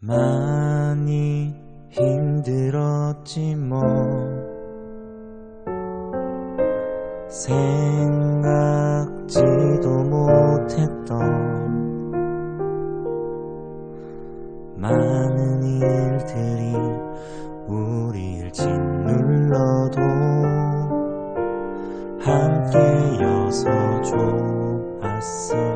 많이 힘들었지 뭐. 생각지도 못했던 많은 일들이 우리를 짓눌러도 함께여서 좋았어.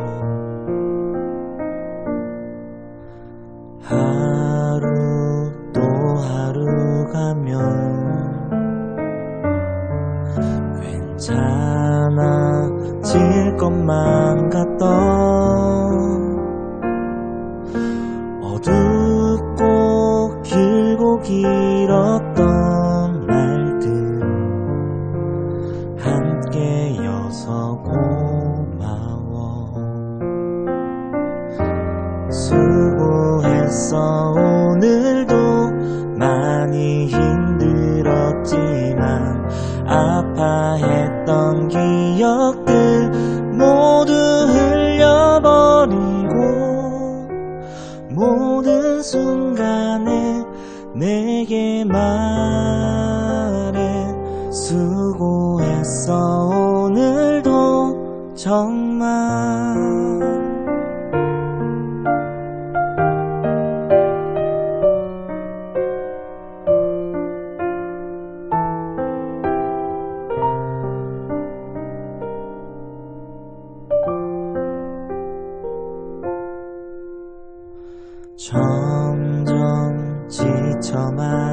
don't 않았어 오늘도 정말. 점점 지쳐만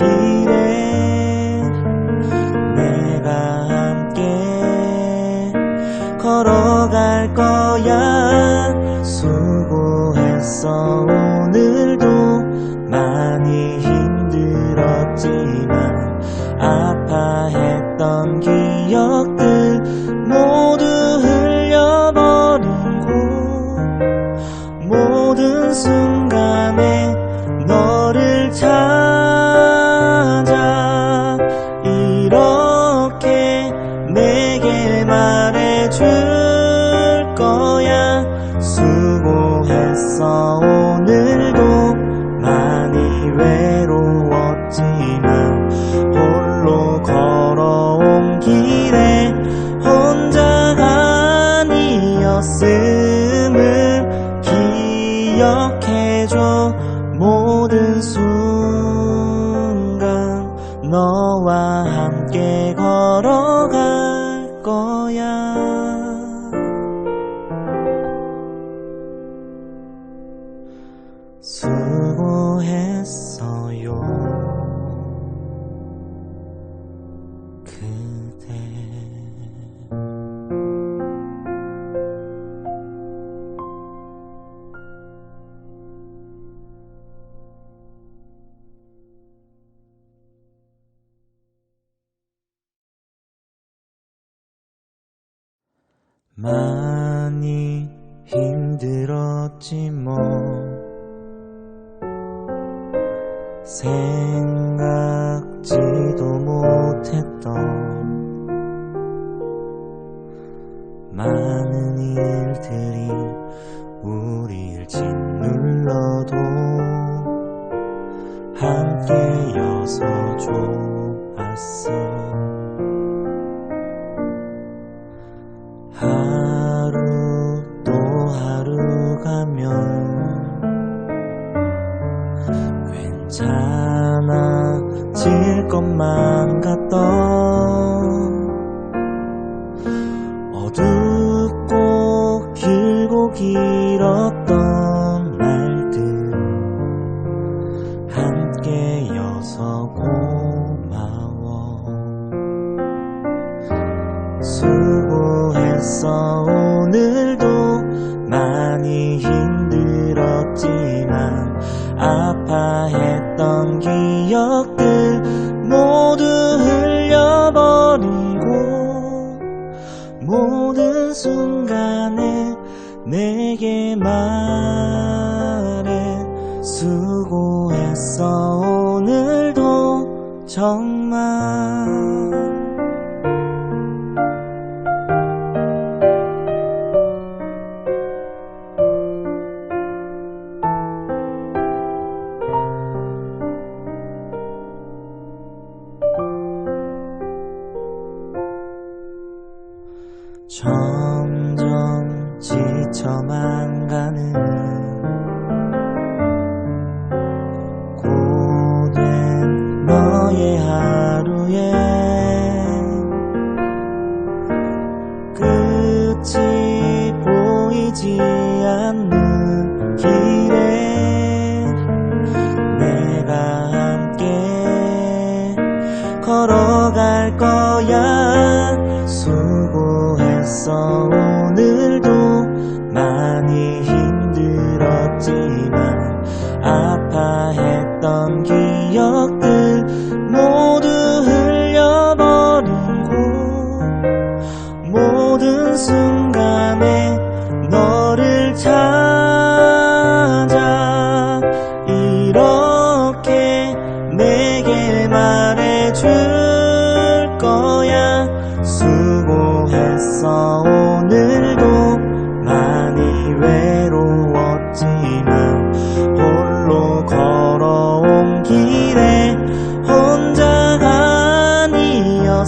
Jesus. 함께 걸어. 많이 힘들었지 뭐. 생각지도 못했던 많은 일들이 우리를 짓눌러도 함께여서 좋았어. 아. 그래서 오늘도 정말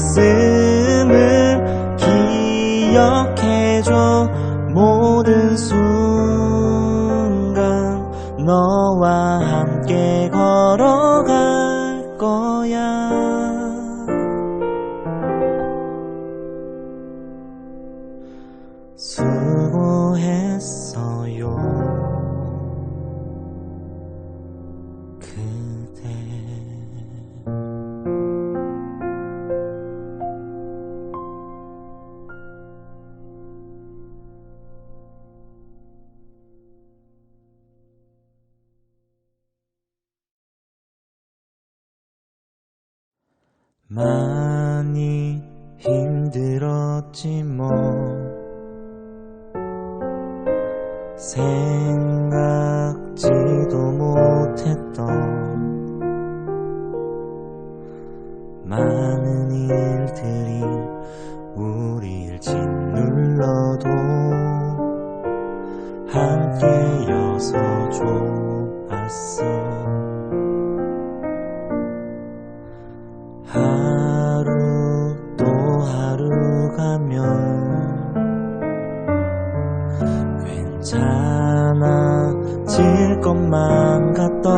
가슴을 기억해줘. 모든 순간 너와 함께 걸어갈 거야. 수 많이 힘들었지 뭐. 생각지도 못했던 많은 일들이 우리를 진 많아질 것만 같던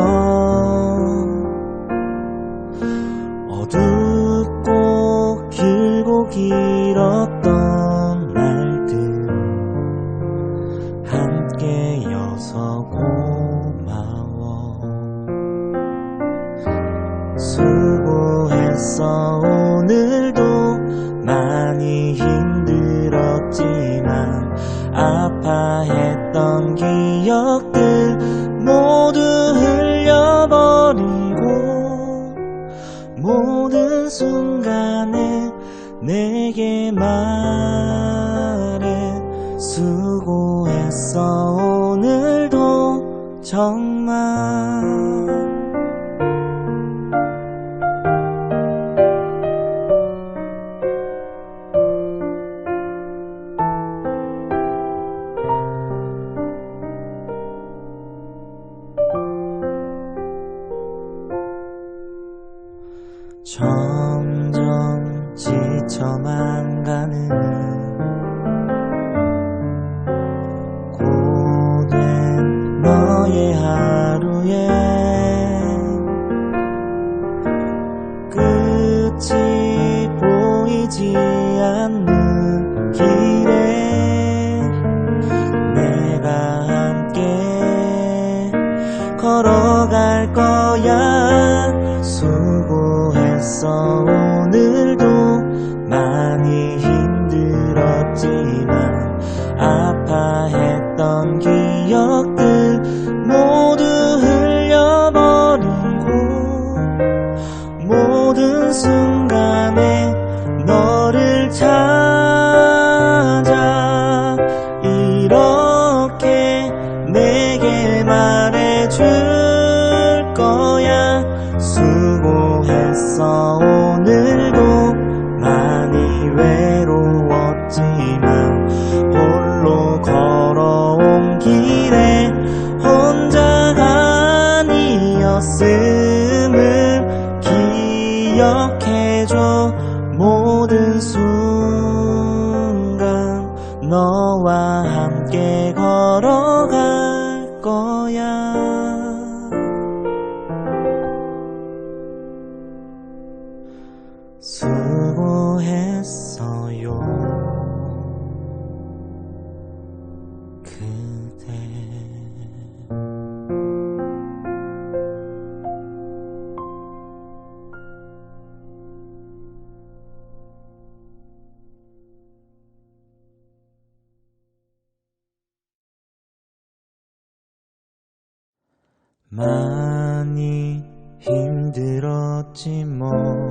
어둡고 길고 길었던 날들 함께여서 고마워 수고했어. 정말 정 어떤 길 나와 함께 많